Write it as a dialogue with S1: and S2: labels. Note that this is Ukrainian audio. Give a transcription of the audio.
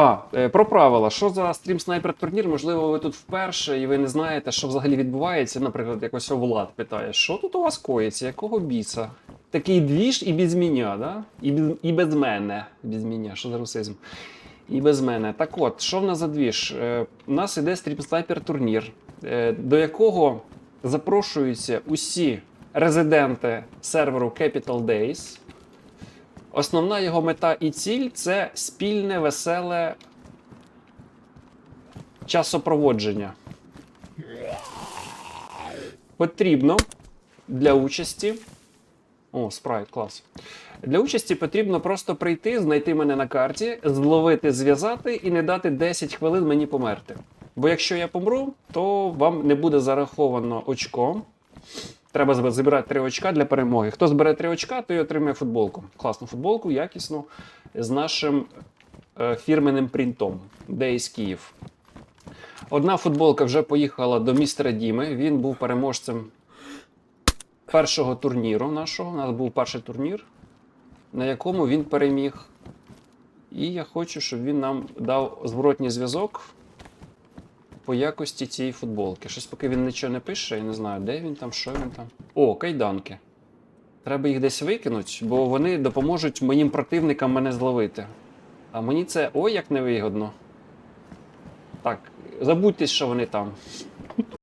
S1: А, е, про правила. Що за стрім снайпер турнір? Можливо, ви тут вперше і ви не знаєте, що взагалі відбувається. Наприклад, якось Влад питає, що тут у вас коїться, якого біса? Такий двіж і без мене, да? І без, і без мене. Без мене, що за русизм? І без мене. Так от, що в нас за двіж? Е, у нас іде стрім снайпер турнір, е, до якого запрошуються усі резиденти серверу Capital Days. Основна його мета і ціль це спільне, веселе часопроводження. Потрібно для участі. О, спрайт, клас. Для участі потрібно просто прийти, знайти мене на карті, зловити, зв'язати і не дати 10 хвилин мені померти. Бо якщо я помру, то вам не буде зараховано очко. Треба зібрати 3 очка для перемоги. Хто збере 3 очка, той отримає футболку. Класну футболку, якісну, з нашим е, фірменним принтом. Days Київ. Одна футболка вже поїхала до містера Діми. Він був переможцем першого турніру нашого. У нас був перший турнір, на якому він переміг. І я хочу, щоб він нам дав зворотній зв'язок по якості цієї футболки. Щось поки він нічого не пише, я не знаю, де він там, що він там. О, кайданки. Треба їх десь викинути, бо вони допоможуть моїм противникам мене зловити. А мені це ой як невигодно. Так, забудьте, що вони там.